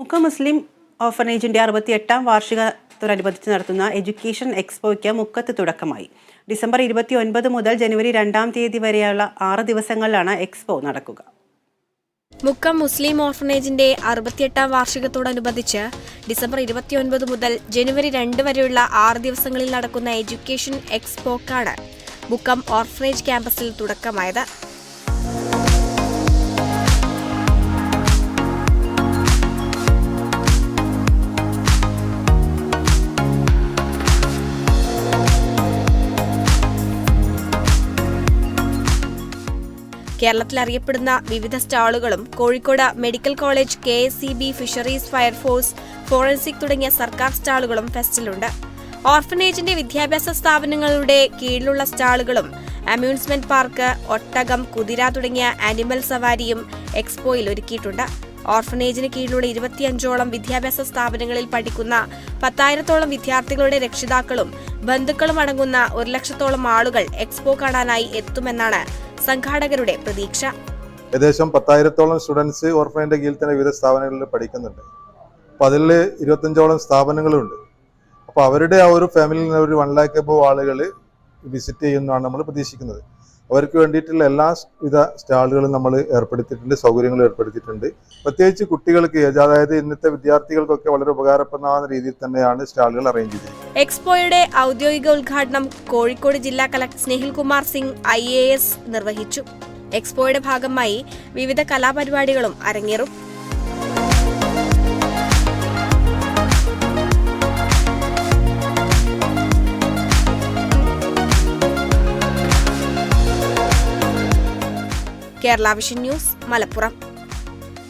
മുഖ മുസ്ലിം ഓർഫനേജിന്റെ അറുപത്തിയെട്ടാം വാർഷികത്തോടനുബന്ധിച്ച് നടത്തുന്ന എഡ്യൂക്കേഷൻ എക്സ്പോയ്ക്ക് മുക്കത്ത് തുടക്കമായി. ഡിസംബർ ഇരുപത്തി ഒൻപത് മുതൽ ജനുവരി രണ്ടാം തീയതി വരെയുള്ള ആറ് ദിവസങ്ങളിലാണ് എക്സ്പോ നടക്കുക. മുക്കം മുസ്ലിം ഓർഫനേജിന്റെ അറുപത്തിയെട്ടാം വാർഷികത്തോടനുബന്ധിച്ച് ഡിസംബർ ഇരുപത്തിയൊൻപത് മുതൽ ജനുവരി രണ്ട് വരെയുള്ള ആറ് ദിവസങ്ങളിൽ നടക്കുന്ന എഡ്യൂക്കേഷൻ എക്സ്പോക്കാണ് മുക്കം ഓർഫനേജ് ക്യാമ്പസിൽ തുടക്കമായത്. കേരളത്തിൽ അറിയപ്പെടുന്ന വിവിധ സ്റ്റാളുകളും Kozhikode medical college K S C B fisheries fire force forensic തുടങ്ങിയ സർക്കാർ സ്റ്റാളുകളും ഫെസ്റ്റിലുണ്ട്. ഓർഫനേജിന്റെ വിദ്യാഭ്യാസ സ്ഥാപനങ്ങളുടെ കീഴിലുള്ള സ്റ്റാളുകളും അമ്യൂസ്മെന്റ് പാർക്ക് ഒട്ടകം കുതിര തുടങ്ങിയ ആനിമൽ സവാരിയും എക്സ്പോയിൽ ഒരുക്കിയിട്ടുണ്ട്. ഓർഫനേജിന് കീഴിലുള്ള ഇരുപത്തിയഞ്ചോളം വിദ്യാഭ്യാസ സ്ഥാപനങ്ങളിൽ പഠിക്കുന്ന പത്തായിരത്തോളം വിദ്യാർത്ഥികളുടെ രക്ഷിതാക്കളും ബന്ധുക്കളും അടങ്ങുന്ന ഒരു ലക്ഷത്തോളം ആളുകൾ എക്സ്പോ കാണാനായി എത്തുമെന്നാണ് സംഘാടകരുടെ പ്രതീക്ഷ. ഏകദേശം പത്തായിരത്തോളം സ്റ്റുഡൻസ് ഓർഫനേജിന്റെ കീഴിൽ തന്നെ വിവിധ സ്ഥാപനങ്ങളിൽ പഠിക്കുന്നുണ്ട്. അപ്പോൾ അതിൽ ഇരുപത്തഞ്ചോളം സ്ഥാപനങ്ങളുണ്ട്. അപ്പോൾ അവരുടെ ആ ഒരു ഫാമിലിയിൽ നിന്ന് ഒരു വൺ ലാക്ക് എബോ ആളുകൾ വിസിറ്റ് ചെയ്യുന്നതാണ് നമ്മൾ പ്രതീക്ഷിക്കുന്നത്. അവർക്ക് വേണ്ടിയിട്ടുള്ള എല്ലാ വിധ സ്റ്റാളുകളും നമ്മൾ ഏർപ്പെടുത്തിയിട്ടുണ്ട് സൗകര്യങ്ങളും ഏർപ്പെടുത്തിയിട്ടുണ്ട്. പ്രത്യേകിച്ച് കുട്ടികൾക്ക് അതായത് ഇന്നത്തെ വിദ്യാർത്ഥികൾക്കൊക്കെ വളരെ ഉപകാരപ്രദമാകുന്ന രീതിയിൽ തന്നെയാണ് സ്റ്റാളുകൾ അറേഞ്ച് ചെയ്തിരിക്കുന്നത്. എക്സ്പോയുടെ ഔദ്യോഗിക ഉദ്ഘാടനം കോഴിക്കോട് ജില്ലാ collector Snehil Kumar Singh I A S നിർവഹിച്ചു. എക്സ്പോയുടെ ഭാഗമായി വിവിധ കലാപരിപാടികളും അരങ്ങേറും. Kerala vision news Malappuram.